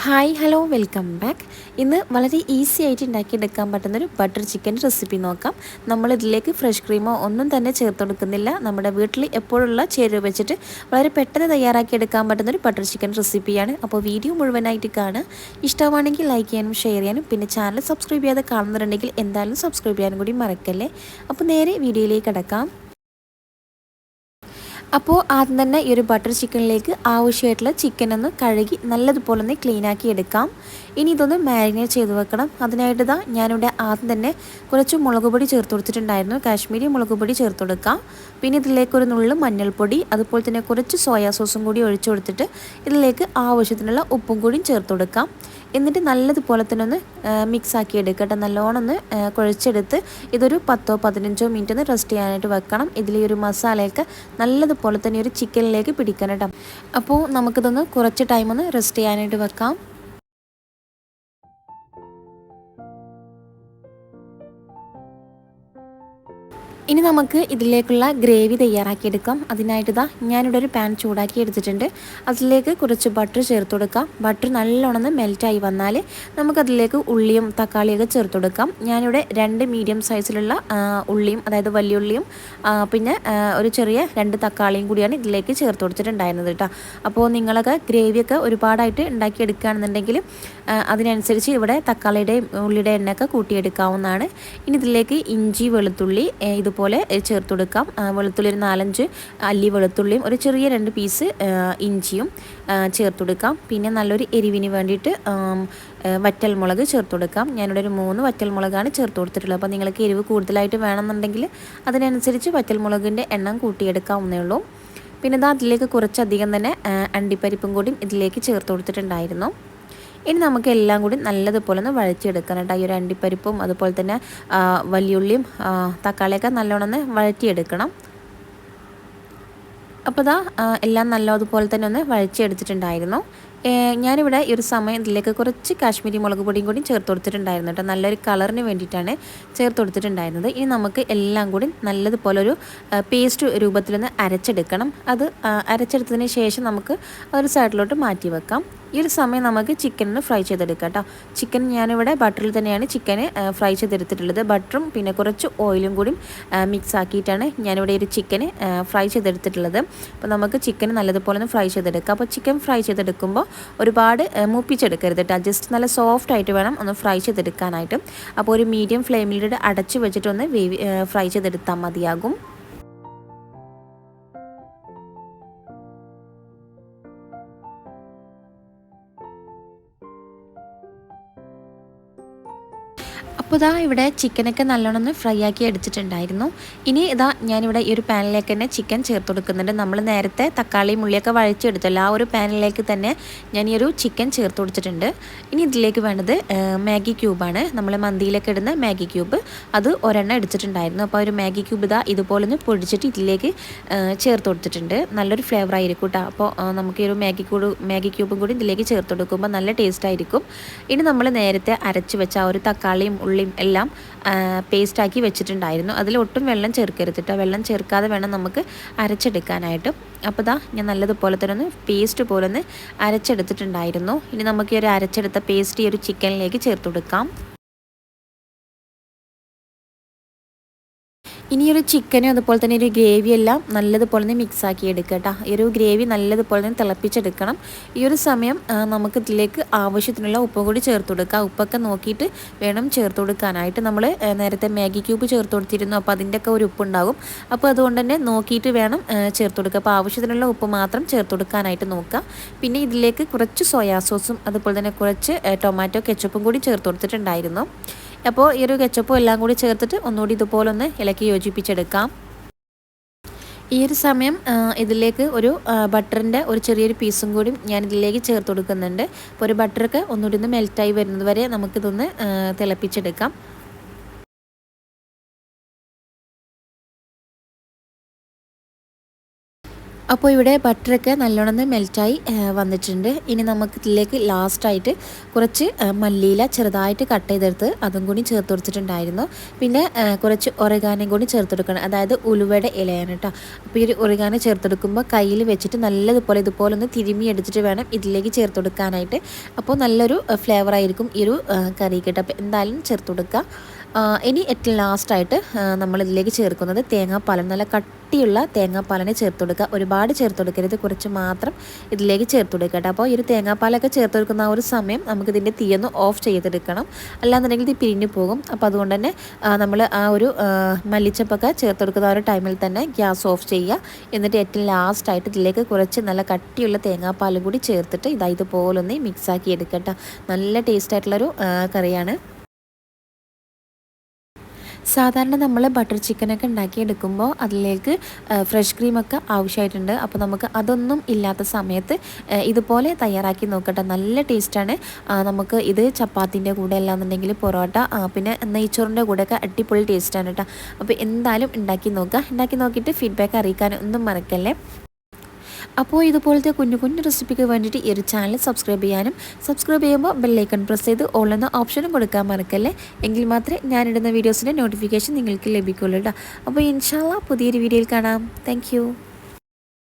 Hi hello welcome back ഇന്ന് വളരെ easy ആയിട്ട് ഉണ്ടാക്കിയെടുക്കാൻ പറ്റുന്നൊരു ബട്ടർ ചിക്കൻ റെസിപ്പി നോക്കാം. നമ്മൾ ഇതിലേക്ക് ഫ്രഷ് ക്രീമോ ഒന്നും തന്നെ ചേർത്ത് കൊടുക്കുന്നില്ല. നമ്മുടെ വീട്ടിൽ എപ്പോഴുള്ള ചേരുവ വെച്ചിട്ട് വളരെ പെട്ടെന്ന് തയ്യാറാക്കിയെടുക്കാൻ പറ്റുന്നൊരു ബട്ടർ ചിക്കൻ റെസിപ്പിയാണ് അപ്പോൾ വീഡിയോ മുഴുവനായിട്ട് കാണുക. ഇഷ്ടമാണെങ്കിൽ ലൈക്ക് ചെയ്യാനും ഷെയർ ചെയ്യാനും പിന്നെ ചാനൽ സബ്സ്ക്രൈബ് ചെയ്യാതെ കാണുന്നുണ്ടെങ്കിൽ എന്തായാലും സബ്സ്ക്രൈബ് ചെയ്യാനും കൂടി മറക്കല്ലേ? അപ്പോൾ നേരെ വീഡിയോയിലേക്ക് കിടക്കാം. അപ്പോൾ ആദ്യം തന്നെ ഈ ഒരു ബട്ടർ ചിക്കനിലേക്ക് ആവശ്യമായിട്ടുള്ള ചിക്കൻ ഒന്ന് കഴുകി നല്ലതുപോലെ ഒന്ന് ക്ലീൻ ആക്കി എടുക്കാം. ഇനി ഇതൊന്ന് മാരിനേറ്റ് ചെയ്ത് വെക്കണം. അതിനായിട്ട് ഇതാ ഞാനിവിടെ ആദ്യം തന്നെ കുറച്ച് മുളക് പൊടി ചേർത്ത് കൊടുത്തിട്ടുണ്ടായിരുന്നു. കാശ്മീരി മുളക് പൊടി ചേർത്ത് കൊടുക്കാം. പിന്നെ ഇതിലേക്ക് ഒരു നുള്ളു മഞ്ഞൾപ്പൊടി അതുപോലെ തന്നെ കുറച്ച് സോയാ സോസും കൂടി ഒഴിച്ചു കൊടുത്തിട്ട് ഇതിലേക്ക് ആവശ്യത്തിനുള്ള ഉപ്പും കൂടിയും ചേർത്ത് കൊടുക്കാം. എന്നിട്ട് നല്ലതുപോലെ തന്നെ ഒന്ന് മിക്സ് ആക്കി എടുക്കട്ടെ നല്ലോണം ഒന്ന് കുഴച്ചെടുത്ത് ഇതൊരു പത്തോ പതിനഞ്ചോ മിനിറ്റ് ഒന്ന് റെസ്റ്റ് ചെയ്യാനായിട്ട് വെക്കണം. ഇതിൽ ഈ ഒരു മസാലയൊക്കെ നല്ലതുപോലെ തന്നെ ഒരു ചിക്കനിലേക്ക് പിടിക്കണം കേട്ടോ. അപ്പോൾ നമുക്കിതൊന്ന് കുറച്ച് ടൈം ഒന്ന് റെസ്റ്റ് ചെയ്യാനായിട്ട് വെക്കാം. ഇനി നമുക്ക് ഇതിലേക്കുള്ള ഗ്രേവി തയ്യാറാക്കിയെടുക്കാം. അതിനായിട്ട് ഇതാ ഞാനിവിടെ ഒരു പാൻ ചൂടാക്കി എടുത്തിട്ടുണ്ട്. അതിലേക്ക് കുറച്ച് ബട്ടർ ചേർത്ത് കൊടുക്കാം. ബട്ടർ നല്ലോണം മെൽറ്റായി വന്നാൽ നമുക്കതിലേക്ക് ഉള്ളിയും തക്കാളിയൊക്കെ ചേർത്ത് കൊടുക്കാം. ഞാനിവിടെ രണ്ട് മീഡിയം സൈസിലുള്ള ഉള്ളിയും അതായത് വലിയ ഉള്ളിയും പിന്നെ ഒരു ചെറിയ രണ്ട് തക്കാളിയും കൂടിയാണ് ഇതിലേക്ക് ചേർത്ത് കൊടുത്തിട്ടുണ്ടായിരുന്നത് കേട്ടോ. അപ്പോൾ നിങ്ങളൊക്കെ ഗ്രേവിയൊക്കെ ഒരുപാടായിട്ട് ഉണ്ടാക്കിയെടുക്കുകയാണെന്നുണ്ടെങ്കിൽ അതിനനുസരിച്ച് ഇവിടെ തക്കാളിയുടെയും ഉള്ളിയുടെ എണ്ണയൊക്കെ കൂട്ടിയെടുക്കാവുന്നതാണ്. ഇനി ഇതിലേക്ക് ഇഞ്ചി വെളുത്തുള്ളി ഇതുപോലെ ഇതുപോലെ ചേർത്ത് കൊടുക്കാം. വെളുത്തുള്ളി ഒരു നാലഞ്ച് അല്ലി വെളുത്തുള്ളിയും ഒരു ചെറിയ രണ്ട് പീസ് ഇഞ്ചിയും ചേർത്ത് കൊടുക്കാം. പിന്നെ നല്ലൊരു എരിവിന് വേണ്ടിയിട്ട് വറ്റൽമുളക് ചേർത്ത് കൊടുക്കാം. ഞാനിവിടെ ഒരു മൂന്ന് വറ്റൽമുളകാണ് ചേർത്ത് കൊടുത്തിട്ടുള്ളത്. അപ്പോൾ നിങ്ങൾക്ക് എരിവ് കൂടുതലായിട്ട് വേണമെന്നുണ്ടെങ്കിൽ അതിനനുസരിച്ച് വറ്റൽമുളകിന്റെ എണ്ണം കൂട്ടിയെടുക്കാവുന്നേ ഉള്ളൂ. പിന്നെ ഇത് അതിലേക്ക് കുറച്ചധികം തന്നെ അണ്ടിപ്പരിപ്പും കൂടിയും ഇതിലേക്ക് ചേർത്ത് കൊടുത്തിട്ടുണ്ടായിരുന്നു. ഇനി നമുക്ക് എല്ലാം കൂടി നല്ലതുപോലെ ഒന്ന് വഴറ്റിയെടുക്കണം കേട്ടോ. ഈ ഒരു അണ്ടിപ്പരിപ്പും അതുപോലെ തന്നെ വലിയുള്ളിയും തക്കാളിയൊക്കെ നല്ലോണം ഒന്ന് വഴറ്റിയെടുക്കണം അപ്പോൾ ഇതാ എല്ലാം നല്ലതുപോലെ തന്നെ ഒന്ന് വഴച്ചെടുത്തിട്ടുണ്ടായിരുന്നു ഞാനിവിടെ ഈ ഒരു സമയം ഇതിലേക്ക് കുറച്ച് കാശ്മീരി മുളക് പൊടിയും കൂടി ചേർത്ത് കൊടുത്തിട്ടുണ്ടായിരുന്നു കേട്ടോ. നല്ലൊരു കളറിന് വേണ്ടിയിട്ടാണ് ചേർത്ത് കൊടുത്തിട്ടുണ്ടായിരുന്നത്. ഇനി നമുക്ക് എല്ലാം കൂടി നല്ലതുപോലെ ഒരു പേസ്റ്റ് രൂപത്തിലൊന്ന് അരച്ചെടുക്കണം. അത് അരച്ചെടുത്തതിന് ശേഷം നമുക്ക് ഒരു സൈഡിലോട്ട് മാറ്റി വെക്കാം. ഈ ഒരു സമയം നമുക്ക് ചിക്കനിന് ഫ്രൈ ചെയ്തെടുക്കാം കേട്ടോ. ചിക്കൻ ഞാനിവിടെ ബട്ടറിൽ തന്നെയാണ് ചിക്കന് ഫ്രൈ ചെയ്തെടുത്തിട്ടുള്ളത്. ബട്ടറും പിന്നെ കുറച്ച് ഓയിലും കൂടി മിക്സ് ആക്കിയിട്ടാണ് ഞാനിവിടെ ഒരു ചിക്കന് ഫ്രൈ ചെയ്തെടുത്തിട്ടുള്ളത്. അപ്പോൾ നമുക്ക് ചിക്കൻ നല്ലതുപോലെ ഒന്ന് ഫ്രൈ ചെയ്തെടുക്കാം. അപ്പോൾ ചിക്കൻ ഫ്രൈ ചെയ്തെടുക്കുമ്പോൾ ഒരുപാട് മൂപ്പിച്ചെടുക്കരുത് കേട്ടോ. ജസ്റ്റ് നല്ല സോഫ്റ്റ് ആയിട്ട് വേണം ഒന്ന് ഫ്രൈ ചെയ്തെടുക്കാനായിട്ട്. അപ്പോൾ ഒരു മീഡിയം ഫ്ലെയിമിലൂടെ അടച്ച് വെച്ചിട്ടൊന്ന് വേവി ഫ്രൈ ചെയ്തെടുത്താൽ മതിയാകും. അപ്പോൾ ഇതാ ഇവിടെ ചിക്കനൊക്കെ നല്ലോണം ഫ്രൈ ആക്കി എടുത്തിട്ടുണ്ടായിരുന്നു. ഇനി ഇതാ ഞാനിവിടെ ഈ ഒരു പാനിലേക്ക് തന്നെ ചിക്കൻ ചേർത്ത് കൊടുക്കുന്നുണ്ട്. നമ്മൾ നേരത്തെ തക്കാളി മുള്ളിയൊക്കെ വഴച്ചെടുത്തല്ലോ ആ ഒരു പാനിലേക്ക് തന്നെ ഞാൻ ഈ ഒരു ചിക്കൻ ചേർത്ത് കൊടുത്തിട്ടുണ്ട്. ഇനി ഇതിലേക്ക് വേണ്ടത് മാഗി ക്യൂബാണ് നമ്മൾ മന്തിയിലൊക്കെ ഇടുന്ന മാഗി ക്യൂബ് അത് ഒരെണ്ണം എടുത്തിട്ടുണ്ടായിരുന്നു. അപ്പോൾ ഒരു മാഗി ക്യൂബ് ഇതാ ഇതുപോലെ ഒന്ന് പൊടിച്ചിട്ട് ഇതിലേക്ക് ചേർത്ത് കൊടുത്തിട്ടുണ്ട്. നല്ലൊരു ഫ്ലേവർ ആയിരിക്കും കേട്ടോ അപ്പോൾ നമുക്ക് ഈ ഒരു മാഗി ക്യൂബ് മാഗി ക്യൂബും കൂടി ഇതിലേക്ക് ചേർത്ത് കൊടുക്കുമ്പോൾ നല്ല ടേസ്റ്റ് ആയിരിക്കും. ഇനി നമ്മൾ നേരത്തെ അരച്ച് വെച്ച ആ ഒരു തക്കാളിയും ഉള്ളി ഉള്ളിയും എല്ലാം പേസ്റ്റാക്കി വെച്ചിട്ടുണ്ടായിരുന്നു. അതിൽ ഒട്ടും വെള്ളം ചേർക്കരുത് കേട്ടോ വെള്ളം ചേർക്കാതെ വേണം നമുക്ക് അരച്ചെടുക്കാനായിട്ട്. അപ്പോൾ ഇതാ ഞാൻ നല്ലതുപോലെ തന്നെ ഒന്ന് പേസ്റ്റ് പോലെ ഒന്ന് അരച്ചെടുത്തിട്ടുണ്ടായിരുന്നു. ഇനി നമുക്ക് ഈ ഒരു അരച്ചെടുത്ത പേസ്റ്റ് ഈ ഒരു ചിക്കനിലേക്ക് ചേർത്ത് കൊടുക്കാം. ഇനി ഒരു ചിക്കനും അതുപോലെ തന്നെ ഒരു ഗ്രേവി എല്ലാം നല്ലതുപോലെ തന്നെ മിക്സ് ആക്കി എടുക്കുക കേട്ടോ ഈ ഒരു ഗ്രേവി നല്ലതുപോലെ തന്നെ തിളപ്പിച്ചെടുക്കണം. ഈ ഒരു സമയം നമുക്ക് ഇതിലേക്ക് ആവശ്യത്തിനുള്ള ഉപ്പ് കൂടി ചേർത്ത് കൊടുക്കുക. ഉപ്പൊക്കെ നോക്കിയിട്ട് വേണം ചേർത്ത് കൊടുക്കാനായിട്ട്. നമ്മൾ നേരത്തെ മാഗി ക്യൂബ് ചേർത്ത് കൊടുത്തിരുന്നു. അപ്പോൾ അതിന്റെയൊക്കെ ഒരു ഉപ്പുണ്ടാകും. അപ്പോൾ അതുകൊണ്ട് തന്നെ നോക്കിയിട്ട് വേണം ചേർത്ത് കൊടുക്കുക. അപ്പോൾ ആവശ്യത്തിനുള്ള ഉപ്പ് മാത്രം ചേർത്ത് കൊടുക്കാനായിട്ട് നോക്കുക. പിന്നെ ഇതിലേക്ക് കുറച്ച് സോയാ സോസും അതുപോലെ തന്നെ കുറച്ച് ടൊമാറ്റോ കെച്ചപ്പും കൂടി ചേർത്ത് കൊടുത്തിട്ടുണ്ടായിരുന്നു. അപ്പോൾ ഈ ഒരു കെച്ചപ്പും എല്ലാം കൂടി ചേർത്തിട്ട് ഒന്നുകൂടി ഇതുപോലൊന്ന് ഇലക്കി യോജിപ്പിച്ചെടുക്കാം. ഈ ഒരു സമയം ഇതിലേക്ക് ഒരു ബട്ടറിന്റെ ഒരു ചെറിയൊരു പീസും കൂടി ഞാൻ ഇതിലേക്ക് ചേർത്ത് കൊടുക്കുന്നുണ്ട്. അപ്പോൾ ഒരു ബട്ടറൊക്കെ ഒന്നുകൂടി ഒന്ന് മെൽറ്റായി വരുന്നത് വരെ നമുക്കിതൊന്ന് തിളപ്പിച്ചെടുക്കാം. അപ്പോൾ ഇവിടെ ബട്ടറൊക്കെ നല്ലോണം മെൽറ്റായി വന്നിട്ടുണ്ട്. ഇനി നമുക്ക് ഇതിലേക്ക് ലാസ്റ്റായിട്ട് കുറച്ച് മല്ലിയില ചെറുതായിട്ട് കട്ട് ചെയ്തെടുത്ത് അതും കൂടി ചേർത്ത് കൊടുത്തിട്ടുണ്ടായിരുന്നു. പിന്നെ കുറച്ച് ഒരകാനും കൂടി ചേർത്തെടുക്കണം അതായത് ഉലുവയുടെ ഇലയാണ് കേട്ടോ. അപ്പോൾ ഈ ഒരു ഒരകാന ചേർത്തെടുക്കുമ്പോൾ കയ്യിൽ വെച്ചിട്ട് നല്ലതുപോലെ ഇതുപോലെ ഒന്ന് തിരുമ്മി എടുത്തിട്ട് വേണം ഇതിലേക്ക് ചേർത്ത് കൊടുക്കാനായിട്ട്. അപ്പോൾ നല്ലൊരു ഫ്ലേവർ ആയിരിക്കും ഈ ഒരു കറി കേട്ടോ. അപ്പോൾ എന്തായാലും ചേർത്ത് കൊടുക്കുക. ഇനി ഏറ്റവും ലാസ്റ്റായിട്ട് നമ്മളിതിലേക്ക് ചേർക്കുന്നത് തേങ്ങാപ്പാലം. നല്ല കട്ടിയുള്ള തേങ്ങാപ്പാലിനെ ചേർത്ത് കൊടുക്കുക. ഒരുപാട് ചേർത്ത് കൊടുക്കരുത്. കുറച്ച് മാത്രം ഇതിലേക്ക് ചേർത്ത് കൊടുക്കുക കേട്ടോ. അപ്പോൾ ഈ ഒരു തേങ്ങാപ്പാലൊക്കെ ചേർത്ത് കൊടുക്കുന്ന ആ ഒരു സമയം നമുക്കിതിന്റെ തീയൊന്ന് ഓഫ് ചെയ്തെടുക്കണം. അല്ലാന്നുണ്ടെങ്കിൽ ഇത് പിരിഞ്ഞു പോകും. അപ്പോൾ അതുകൊണ്ട് തന്നെ നമ്മൾ ആ ഒരു മല്ലിച്ചപ്പൊക്കെ ചേർത്ത് കൊടുക്കുന്ന ആ ഒരു ടൈമിൽ തന്നെ ഗ്യാസ് ഓഫ് ചെയ്യുക. എന്നിട്ട് ഏറ്റവും ലാസ്റ്റായിട്ട് ഇതിലേക്ക് കുറച്ച് നല്ല കട്ടിയുള്ള തേങ്ങാപ്പാലും കൂടി ചേർത്തിട്ട് ഇതാ ഇതുപോലൊന്ന് മിക്സാക്കി എടുക്കട്ടോ നല്ല ടേസ്റ്റായിട്ടുള്ളൊരു കറിയാണ്. സാധാരണ നമ്മൾ ബട്ടർ ചിക്കനൊക്കെ ഉണ്ടാക്കിയെടുക്കുമ്പോൾ അതിലേക്ക് ഫ്രഷ് ക്രീമൊക്കെ ആവശ്യമായിട്ടുണ്ട്. അപ്പോൾ നമുക്ക് അതൊന്നും ഇല്ലാത്ത സമയത്ത് ഇതുപോലെ തയ്യാറാക്കി നോക്കട്ടെ. നല്ല ടേസ്റ്റാണ് നമുക്ക് ഇത് ചപ്പാത്തിന്റെ കൂടെ അല്ലാന്നുണ്ടെങ്കിൽ പൊറോട്ട പിന്നെ നെയ്ച്ചോറിന്റെ കൂടെയൊക്കെ അടിപൊളി ടേസ്റ്റാണ് കേട്ടോ അപ്പോൾ എന്തായാലും ഉണ്ടാക്കി നോക്കുക ഉണ്ടാക്കി നോക്കിയിട്ട് ഫീഡ്ബാക്ക് അറിയിക്കാൻ ഒന്നും മറക്കല്ലേ. അപ്പോൾ ഇതുപോലത്തെ കുഞ്ഞു കുഞ്ഞു റെസിപ്പിക്ക് വേണ്ടിയിട്ട് ഈ ഒരു ചാനൽ സബ്സ്ക്രൈബ് ചെയ്യാനും സബ്സ്ക്രൈബ് ചെയ്യുമ്പോൾ ബെല്ലൈക്കൺ പ്രസ് ചെയ്ത് ഓൾ എന്ന ഓപ്ഷനും കൊടുക്കാൻ മറക്കല്ലേ? എങ്കിൽ മാത്രമേ ഞാനിടുന്ന വീഡിയോസിന്റെ നോട്ടിഫിക്കേഷൻ നിങ്ങൾക്ക് ലഭിക്കുള്ളൂ കേട്ടോ അപ്പോൾ ഇൻഷാല്ല പുതിയൊരു വീഡിയോയിൽ കാണാം. താങ്ക്